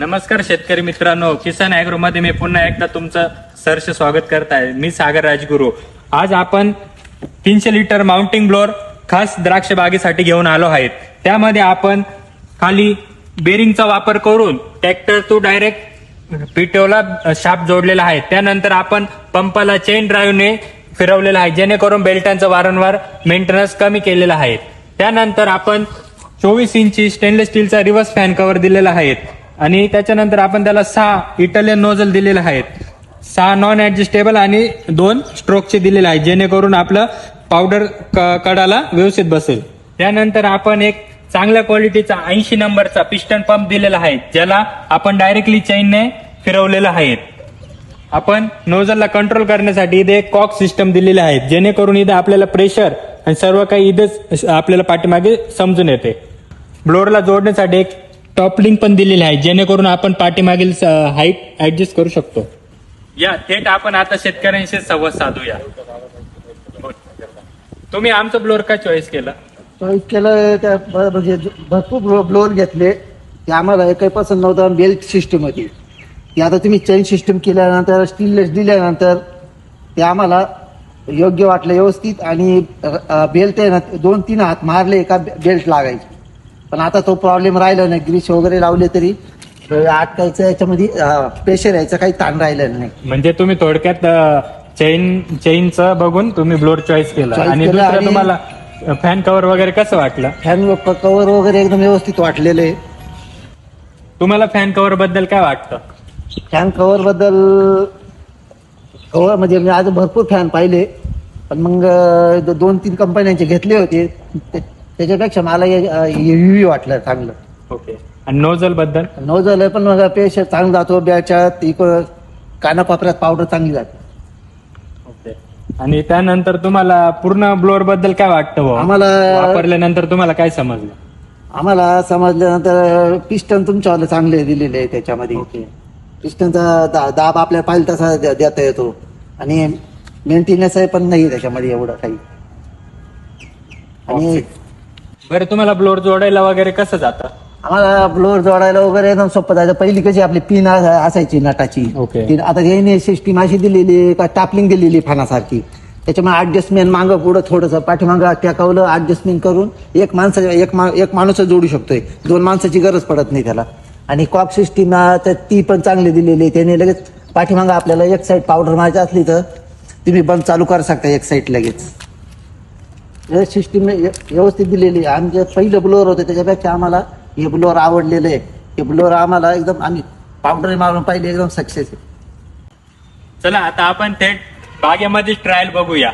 नमस्कार शेतकरी मित्रांनो. किसान अॅग्रो मध्ये मी पुन्हा एकदा तुमचं सरसे स्वागत करत आहे. मी सागर राजगुरू. आज आपण तीनशे लिटर माउंटिंग ब्लोअर खास द्राक्ष बागेसाठी घेऊन आलो आहेत. त्यामध्ये आपण खाली बेरिंगचा वापर करून ट्रॅक्टर टू डायरेक्ट पिटोला शाप जोडलेला आहे. त्यानंतर आपण पंपाला चेन ड्राईव्हने फिरवलेला आहे. जेणेकरून बेल्टांचं वारंवार मेंटेनन्स कमी केलेला आहे. त्यानंतर आपण चोवीस इंची स्टेनलेस स्टीलचा रिव्हर्स फॅन कव्हर दिलेला आहे. आणि त्याच्यानंतर आपण त्याला सहा इटालियन नोझल दिलेले आहेत. सहा नॉन ऍडजस्टेबल आणि दोन स्ट्रोकचे दिलेले आहेत जेणेकरून आपलं पावडर क- कडाला व्यवस्थित बसेल. त्यानंतर आपण एक चांगल्या क्वालिटीचा ऐंशी नंबरचा पिस्टन पंप दिलेला आहे ज्याला आपण डायरेक्टली चैनने फिरवलेला आहे. आपण नोझलला कंट्रोल करण्यासाठी इथे एक कॉक सिस्टम दिलेली आहे जेणेकरून इथे आपल्याला प्रेशर आणि सर्व काही इथेच आपल्याला पाठीमागे समजून येते. ब्लोअरला जोडण्यासाठी एक टॉप लिंक पण दिलेली आहे जेणेकरून आपण पाठीमागील हाईट ऍडजस्ट करू शकतो. या थेट आपण आता शेतकऱ्यांशी संवाद साधूया. तुम्ही आमचं ब्लोअर का चॉईस केलं? चॉईस केलं त्या ब- म्हणजे भरपूर ब्लो ब्लोअर घेतले. ते आम्हाला काही पसंत नव्हतं बेल्ट सिस्टम होती. ती आता तुम्ही चेन सिस्टम केल्यानंतर स्टीललेस दिल्यानंतर ते आम्हाला योग्य वाटलं व्यवस्थित आणि बेल्ट आहे ना दोन तीन हात मारले का बेल्ट लागायचे. पण आता तो प्रॉब्लेम राहिला नाही. ग्रीस वगैरे लावले तरी. अटकायचं याच्यामध्ये प्रेशर यायचं काही ताण राहिलं नाही. म्हणजे तुम्ही थोडक्यात चेन चेनचं बघून तुम्ही ब्लोअर चॉईस केलं. Choice आणि केलं दुसरं आणि- तुम्हाला फॅन कव्हर वगैरे कसं वाटलं? फॅन कवर वगैरे एकदम व्यवस्थित वाटलेलं आहे. तुम्हाला फॅन कव्हरबद्दल काय वाटतं? फॅन कव्हरबद्दल कव्हर म्हणजे मी आज भरपूर फॅन पाहिले. पण मग अं, दो- दोन तीन कंपन्यांचे घेतले होते. ते- त्याच्यापेक्षा मला युवी वाटलं चांगलं. ओके. आणि नोझलबद्दल? नोझल पण मग पेशर चांगला जातो बॅच्यात इकडं कानाकोपऱ्यात पावडर चांगली जाते. ओके. आणि त्यानंतर तुम्हाला पूर्ण ब्लोअरबद्दल काय वाटतं? आम्हाला- वापरल्यानंतर तुम्हाला काय समजलं? आम्हाला समजल्यानंतर पिस्टन तुमच्यावाले चांगले दिलेले आहे त्याच्यामध्ये. ओके. पिस्टनचा दा- दाब आपल्याला पाहिजे तसा दे- देता येतो. आणि मेंटेनन्स आहे पण नाही त्याच्यामध्ये एवढं काही. आणि बरं तुम्हाला ब्लोअर जोडायला वगैरे कसं जातं? आम्हाला ब्लोअर जोडायला वगैरे एकदम सोपं जायचं पहिली कशी आपली पिन असायची नटाची. ओके. ती आता याने सिस्टीम अशी दिलेली आहे का टापलिंग दिलेली फानासारखी त्याच्यामुळे ऍडजस्टमेंट मागं पुढं थोडंसं पाठीमागं टेकावलं ऍडजस्टमेंट करून एक माणसा एक मा एक माणूस जोडू शकतोय. दोन माणसाची गरज पडत नाही त्याला. आणि कॉक सिस्टीम तर ती पण चांगली दिलेली आहे. त्याने लगेच पाठीमागं आपल्याला एक साईड पावडर मारायची असली तर तुम्ही बंद चालू करू शकता एक साईड लगेच. सिस्टीम व्यवस्थित दिलेली आहे. आमचे पहिले ब्लोअर होते त्याच्यापेक्षा आम्हाला हे ब्लोअर आवडलेले आहे. हे ब्लोअर आम्हाला एकदम आम्ही पावडर मारून पाहिजे एकदम सक्सेस आहे. चला आता आपण थेट बागेमध्ये ट्रायल बघूया.